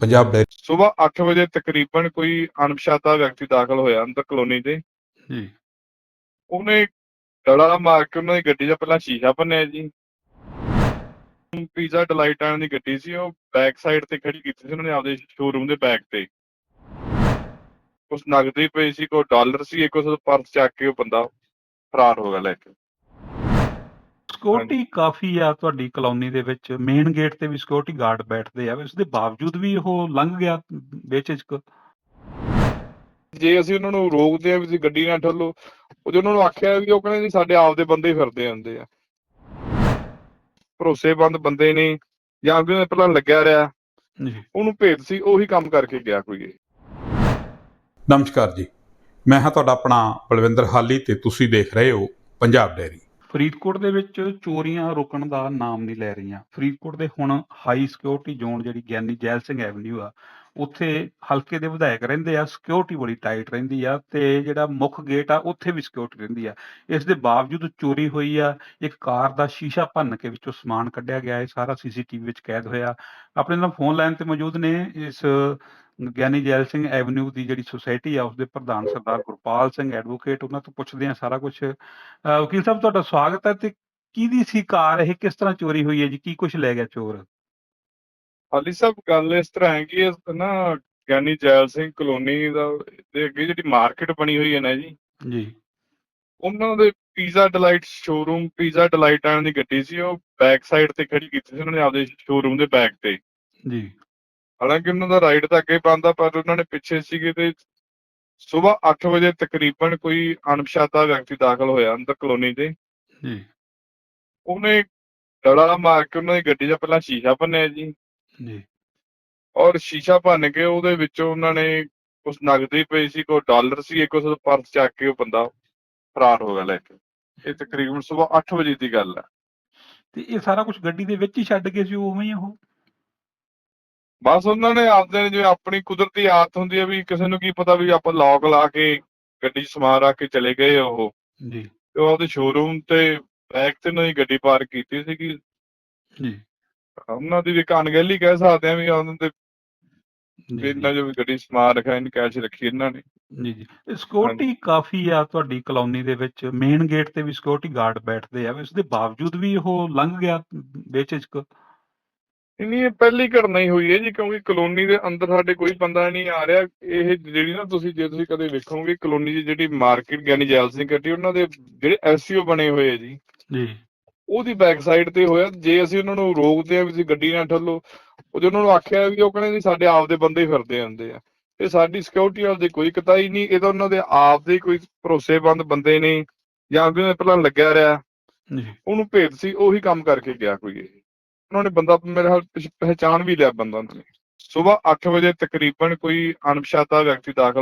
Punjab diary ਸਵੇਰ 8 ਵਜੇ ਤਕਰੀਬਨ ਕੋਈ ਅਣਪਛਾਤਾ ਵਿਅਕਤੀ ਦਾਖਲ ਹੋਇਆ ਅੰਦਰ ਕਲੋਨੀ ਦੇ ਜੀ ਉਹਨੇ ਡੜਾ ਮਾਰ ਕੇ ਉਹਨਾਂ ਦੀ ਗੱਡੀ ਦਾ ਪਹਿਲਾਂ ਸ਼ੀਸ਼ਾ ਭੰਨਿਆ ਜੀ। ਪੀਜ਼ਾ ਡਿਲਾਈਟ ਆਣ ਦੀ ਗੱਡੀ ਸੀ ਉਹ ਬੈਕ ਸਾਈਡ ਤੇ ਖੜੀ ਕੀਤੀ ਸੀ ਉਹਨਾਂ ਨੇ ਆਪਦੇ ਸ਼ੋਰੂਮ ਦੇ ਬੈਕ ਤੇ। ਉਸ ਨਗਦੀ ਪਈ ਸੀ ਕੋਈ ਡਾਲਰ ਸੀ ਇੱਕ ਉਸ ਪਰਸ ਚੱਕ ਕੇ ਉਹ ਬੰਦਾ ਫਰਾਰ ਹੋ ਗਿਆ ਲੈ ਕੇ। ਸਿਕਿਉਰਿਟੀ ਕਾਫੀ ਆ ਤੁਹਾਡੀ ਕਲੋਨੀ ਦੇ ਵਿੱਚ। ਮੇਨ ਗੇਟ ਤੇ ਵੀ ਸਿਕਿਉਰਿਟੀ ਗਾਰਡ ਬੈਠਦੇ ਆ। ਇਸ ਦੇ ਬਾਵਜੂਦ ਵੀ ਉਹ ਲੰਘ ਗਿਆ ਬੇਚਿਜਕ ਜੇ ਅਸੀਂ ਉਹਨਾਂ ਨੂੰ ਰੋਕਦੇ ਆ ਵੀ ਤੁਸੀਂ ਗੱਡੀ ਨਾ ਠੱਲੋ ਉਹ ਜੇ ਉਹਨਾਂ ਨੂੰ ਆਖਿਆ ਵੀ ਉਹ ਕਹਿੰਦੇ ਜੀ ਸਾਡੇ ਆਪਦੇ ਬੰਦੇ ਹੀ ਫਿਰਦੇ ਹੁੰਦੇ ਆ। ਭਰੋਸੇਮੰਦ ਬੰਦੇ ਨੇ ਜਾਂ ਵੀ ਉਹਨੇ ਪਹਿਲਾਂ ਲੱਗਿਆ ਰਿਹਾ ਜੀ। ਉਹਨੂੰ ਭੇਦ ਸੀ ਉਹੀ ਕੰਮ ਕਰਕੇ ਗਿਆ ਕੋਈ। ਇਹ। ਨਮਸਕਾਰ ਜੀ। ਮੈਂ ਹਾਂ ਤੁਹਾਡਾ ਆਪਣਾ ਬਲਵਿੰਦਰ ਹਾਲੀ ਤੇ ਤੁਸੀਂ ਦੇਖ ਰਹੇ ਹੋ ਪੰਜਾਬ ਡਾਇਰੀ ਫਰੀਦਕੋਟ ਦੇ ਵਿੱਚ ਚੋਰੀਆਂ ਰੁਕਣ ਦਾ ਨਾਮ ਨਹੀਂ ਲੈ ਰਹੀਆਂ। ਫਰੀਦਕੋਟ ਦੇ ਹੁਣ ਹਾਈ ਸਿਕਿਉਰਿਟੀ ਜ਼ੋਨ ਜਿਹੜੀ ਗਿਆਨੀ ਜੈਲ ਸਿੰਘ ਐਵਨਿਊ ਆ ਉੱਥੇ ਹਲਕੇ ਦੇ ਵਿਧਾਇਕ ਰਹਿੰਦੇ ਆ ਸਿਕਿਉਰਿਟੀ ਬੜੀ ਟਾਈਟ ਰਹਿੰਦੀ ਆ ਤੇ ਜਿਹੜਾ ਮੁੱਖ ਗੇਟ ਆ ਉੱਥੇ ਵੀ ਸਿਕਿਉਰਿਟੀ ਰਹਿੰਦੀ ਆ। ਇਸ ਦੇ ਬਾਵਜੂਦ ਚੋਰੀ ਹੋਈ ਆ, ਇੱਕ ਕਾਰ ਦਾ ਸ਼ੀਸ਼ਾ ਭੰਨ ਕੇ ਵਿੱਚੋਂ ਸਮਾਨ ਕੱਢਿਆ ਗਿਆ, ਇਹ ਸਾਰਾ ਸੀਸੀਟੀਵੀ ਵਿੱਚ ਕੈਦ ਹੋਇਆ। ਆਪਣੇ ਨਾਲ ਫੋਨ ਲਾਈਨ ਤੇ ਮੌਜੂਦ ਨੇ ਇਸ ਗਿਆਨੀ ਜੈਲ ਸਿੰਘ ਐਵਨਿਊ ਦੀ ਜਿਹੜੀ ਸੁਸਾਇਟੀ ਆ ਉਸ ਦੇ ਪ੍ਰਧਾਨ ਸਰਦਾਰ ਗੁਰਪਾਲ ਸਿੰਘ ਐਡਵੋਕੇਟ ਉਹਨਾਂ ਤੋਂ ਪੁੱਛਦੇ ਆ ਸਾਰਾ ਕੁਝ ਵਕੀਲ ਸਾਹਿਬ, ਤੁਹਾਡਾ ਸਵਾਗਤ ਹੈ ਤੇ ਕਿਹਦੀ ਸੀ ਕਾਰ? ਇਹ ਕਿਸ ਤਰ੍ਹਾਂ ਚੋਰੀ ਹੋਈ ਹੈ ਜੀ? ਕੀ ਕੁਝ ਲੈ ਗਿਆ ਚੋਰ? ਹਾਲੀ ਸਾਹਿਬ ਗੱਲ ਇਸ ਤਰ੍ਹਾਂ ਹੈ ਕਿ ਇਹ ਨਾ ਗਿਆਨੀ ਜੈਲ ਸਿੰਘ ਕਲੋਨੀ ਦਾ ਦੇ ਅੱਗੇ ਜਿਹੜੀ ਮਾਰਕੀਟ ਬਣੀ ਹੋਈ ਹੈ ਨਾ ਜੀ ਜੀ। ਉਹਨਾਂ ਦੇ Pizza Delight showroom Pizza Delight ਆਣ ਦੀ ਗੱਡੀ ਸੀ ਉਹ ਬੈਕ ਸਾਈਡ ਤੇ ਖੜੀ ਕੀਤੀ ਸੀ ਉਹਨਾਂ ਨੇ ਆਪਦੇ ਸ਼ੋਰੂਮ ਦੇ ਬੈਕ ਤੇ। ਜੀ। ਹਾਲਾਂਕਿ ਉਹਨਾਂ ਦਾ ਰਾਈਟ ਤਾਂ ਅੱਗੇ ਬੰਦਾ ਪਰ ਉਹਨਾਂ ਨੇ ਪਿੱਛੇ ਸੀਗੇ ਤੇ ਸਵੇਰ 8 ਵਜੇ ਤਕਰੀਬਨ ਕੋਈ ਅਣਪਛਾਤਾ ਵਿਅਕਤੀ ਦਾਖਲ ਹੋਇਆ ਅੰਦਰ ਕਲੋਨੀ ਦੇ ਜੀ। ਉਹਨੇ ਡੜਾ ਮਾਰ ਕੇ ਉਹਨਾਂ ਦੀ ਗੱਡੀ ਦਾ ਪਹਿਲਾਂ ਸ਼ੀਸ਼ਾ ਭੰਨਿਆ ਜੀ। ਜੀ ਔਰ ਸ਼ੀਸ਼ਾ ਭੰਨ ਕੇ ਉਹਦੇ ਵਿੱਚੋਂ ਉਹਨਾਂ ਨੇ ਉਸ ਨਗਦੀ ਪਈ ਸੀ ਕੋਈ ਡਾਲਰ ਸੀ ਇੱਕ ਉਸ ਪਰਸ ਚੱਕ ਕੇ ਉਹ ਬੰਦਾ ਫਰਾਰ ਹੋ ਗਿਆ ਲੈ ਕੇ। ਇਹ ਤਕਰੀਬਨ ਸਵੇਰ 8 ਵਜੇ ਦੀ ਗੱਲ ਹੈ। ਤੇ ਇਹ ਸਾਰਾ ਕੁਝ ਗੱਡੀ ਦੇ ਵਿੱਚ ਹੀ ਛੱਡ ਕੇ ਸੀ ਉਵੇਂ ਹੀ ਉਹ? ਬਸ ਉਹਨਾਂ ਨੇ ਆਪਦੇ ਨੇ ਜਿਵੇਂ ਆਪਣੀ ਕੁਦਰਤੀ ਆਦਤ ਹੁੰਦੀ ਹੈ ਵੀ ਕਿਸੇ ਨੂੰ ਕੀ ਪਤਾ ਵੀ ਆਪਾਂ ਲੌਕ ਲਾ ਕੇ ਗੱਡੀ 'ਚ ਸਮਾਨ ਰੱਖ ਕੇ ਚਲੇ ਗਏ ਉਹ। ਜੀ। ਤੇ ਉਹ ਆਪਦੇ ਸ਼ੋਰੂਮ ਤੇ ਬੈਕ ਤੇ ਉਹਨਾਂ ਦੀ ਗੱਡੀ ਪਾਰਕ ਕੀਤੀ ਸੀਗੀ। ਜੀ। ਉਹਨਾਂ ਦੀ ਵੀ ਅਣਗਹਿਲੀ ਕਹਿ ਸਕਦੇ ਆ ਵੀ ਉਹਨਾਂ ਦੇ ਇਹਨਾਂ ਜੋ। ਵੀ ਗੱਡੀ 'ਚ ਸਮਾਨ ਰੱਖਿਆ ਇਹਨੇ ਕੈਸ਼ ਰੱਖੀ ਇਹਨਾਂ ਨੇ। ਜੀ ਜੀ। ਸਿਕਿਉਰਿਟੀ ਕਾਫੀ ਆ ਤੁਹਾਡੀ ਕਲੋਨੀ ਦੇ ਵਿੱਚ। ਮੇਨ ਗੇਟ ਤੇ ਵੀ ਸਿਕਿਉਰਿਟੀ ਗਾਰਡ ਬੈਠਦੇ ਆ। ਇਸ ਦੇ ਬਾਵਜੂਦ ਵੀ ਉਹ ਲੰਘ ਗਿਆ ਬੇਚਿਜਕ ਨਹੀਂ ਇਹ ਪਹਿਲੀ ਘਟਨਾ ਹੀ ਹੋਈ ਹੈ ਜੀ ਕਿਉਂਕਿ ਕਲੋਨੀ ਦੇ ਅੰਦਰ ਸਾਡੇ ਕੋਈ ਬੰਦਾ ਨਹੀਂ ਆ ਰਿਹਾ। ਇਹ ਜਿਹੜੀ ਨਾ ਤੁਸੀਂ ਜੇ ਤੁਸੀਂ ਕਦੇ ਵੇਖੋਗੇ ਕਲੋਨੀ ਦੀ ਜਿਹੜੀ ਮਾਰਕੀਟ ਗਿਆਨੀ ਜੈਲ ਸਿੰਘ ਕੱਟੀ ਉਹਨਾਂ ਦੇ ਜਿਹੜੇ ਐਸਸੀਓ ਬਣੇ ਹੋਏ ਆ ਜੀ। ਜੀ। ਉਹਦੀ ਬੈਕ ਸਾਈਡ ਤੇ ਹੋਇਆ ਜੇ ਅਸੀਂ ਉਹਨਾਂ ਨੂੰ ਰੋਕਦੇ ਆ ਵੀ ਤੁਸੀਂ ਗੱਡੀ ਨਾ ਠੱਲੋ ਉਹ ਜੇ ਉਹਨਾਂ ਨੂੰ ਆਖਿਆ ਵੀ ਉਹ ਕਹਿੰਦੇ ਜੀ ਸਾਡੇ ਆਪਦੇ ਬੰਦੇ ਹੀ ਫਿਰਦੇ ਹੁੰਦੇ ਆ। ਤੇ ਸਾਡੀ ਸਿਕਿਉਰਿਟੀ ਵਾਲ ਦੀ ਕੋਈ ਕਤਾਈ ਨਹੀਂ ਇਹ ਤਾਂ ਉਹਨਾਂ ਦੇ ਆਪਦੇ ਕੋਈ ਭਰੋਸੇਮੰਦ ਬੰਦੇ ਨੇ ਜਾਂ ਵੀ ਉਹਨੇ ਪਹਿਲਾਂ ਲੱਗਿਆ ਰਿਹਾ। ਜੀ ਉਹਨੂੰ ਭੇਦ ਸੀ ਉਹੀ ਕੰਮ ਕਰਕੇ ਗਿਆ ਕੋਈ ਇਹ। ਉਹਨਾਂ ਨੇ ਬੰਦਾ ਮੇਰੇ ਹਾਲ ਪਹਿਚਾਣ ਵੀ ਲਿਆ ਬੰਦਾ ਉਹਨਾਂ ਨੇ। ਸਵੇਰ 8 ਵਜੇ ਤਕਰੀਬਨ ਕੋਈ ਅਣਪਛਾਤਾ ਵਿਅਕਤੀ ਦਾਖਲ